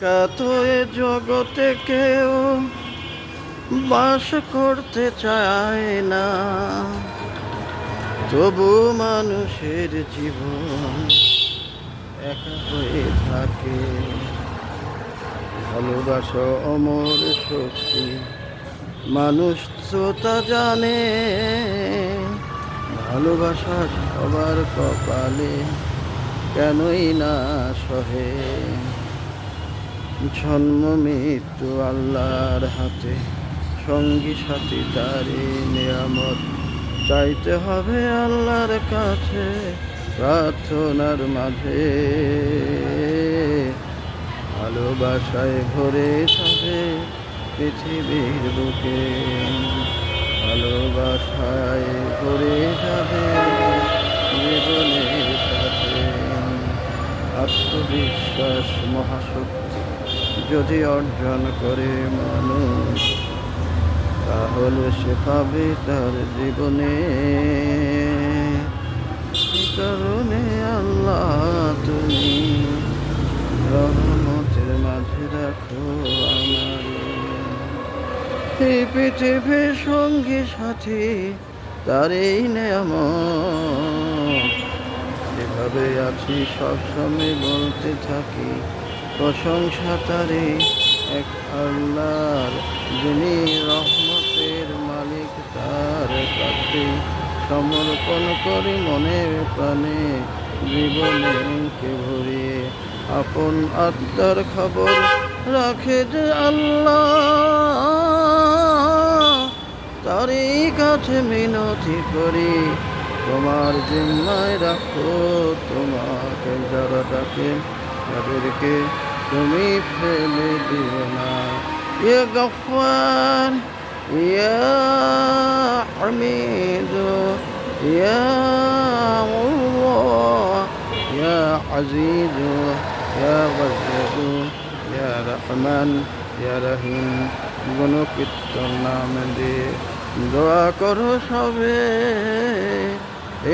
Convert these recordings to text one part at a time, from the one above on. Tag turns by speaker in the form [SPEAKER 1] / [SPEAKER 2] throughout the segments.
[SPEAKER 1] কাতয়ে জগতে কেউ, বাস করতে চায় না। তবু মানুষের জীবন একা হয়ে থাকে। ভালোবাসা অমর শক্তি, মানুষ তো তা জানে। ভালোবাসা সবার কপালে কেনই না সহে। জন্ম, মৃত্যু আল্লাহর হাতে। সঙ্গী, সাথী তারি নিয়ামত চাইতে হবে আল্লাহর কাছে, প্রার্থনার মাঝে। ভালোবাসায় ভরে যাবে পৃথিবীর বুকে। ভালোবাসায় ভরে যাবে জীবনের সাথে। আত্মবিশ্বাস মহাশক্তি যদি অর্জন করে মানুষ, তাহলে সে পাবে তার জীবনে। কারণে আল্লাহ তুমি রহমতের মাঝে রাখো আমার এই পৃথিবীর সঙ্গী সাথী তার এই নেয়ামত। যেভাবে আছি সবসময় বলতে থাকি প্রশংসা তারে এক আল্লাহর, যিনি রহমতের মালিক, তার কাছে সমর্পণ করি মনে প্রাণে, জীবনে কে ভরিয়ে আপন আত্মার খবর রাখে যে আল্লাহ। তারই কাছে মিনতি করি, তোমার জিম্মায় রাখো, তোমাকে যারা ডাকে তাদেরকে তুমি ফেলে দিও না। ইয়ে ইয়া গফার ইয়া حميد يا الله يا عزيز يا غزيز يا رحمن يا رحيم কীর্তন নাম দোয়া করো সবে।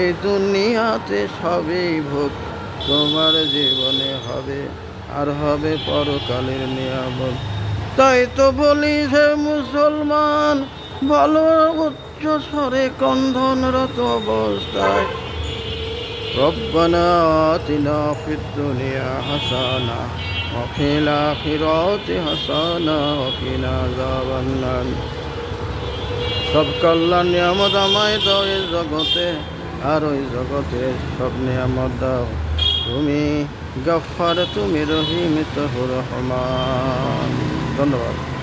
[SPEAKER 1] এই দুনিয়াতে সবেই ভোগ, তোমার জীবনে হবে। আর হবে পরকালের নিয়ামত তাই তো বলি যে মুসলমান ভালো উচ্চ স্বরে কন্ধনরত অবস্থায় ربنا آتنا في الدنيا حسنة وفي الآخرة حسنة وقنا عذاب النار সব কল্যাণ নিয়ামত আমায় দাও এই জগতে আর ওই জগতে সব নিয়ামত দাও তুমি গফার তুমি রহিম তহুর রহমান। ধন্যবাদ।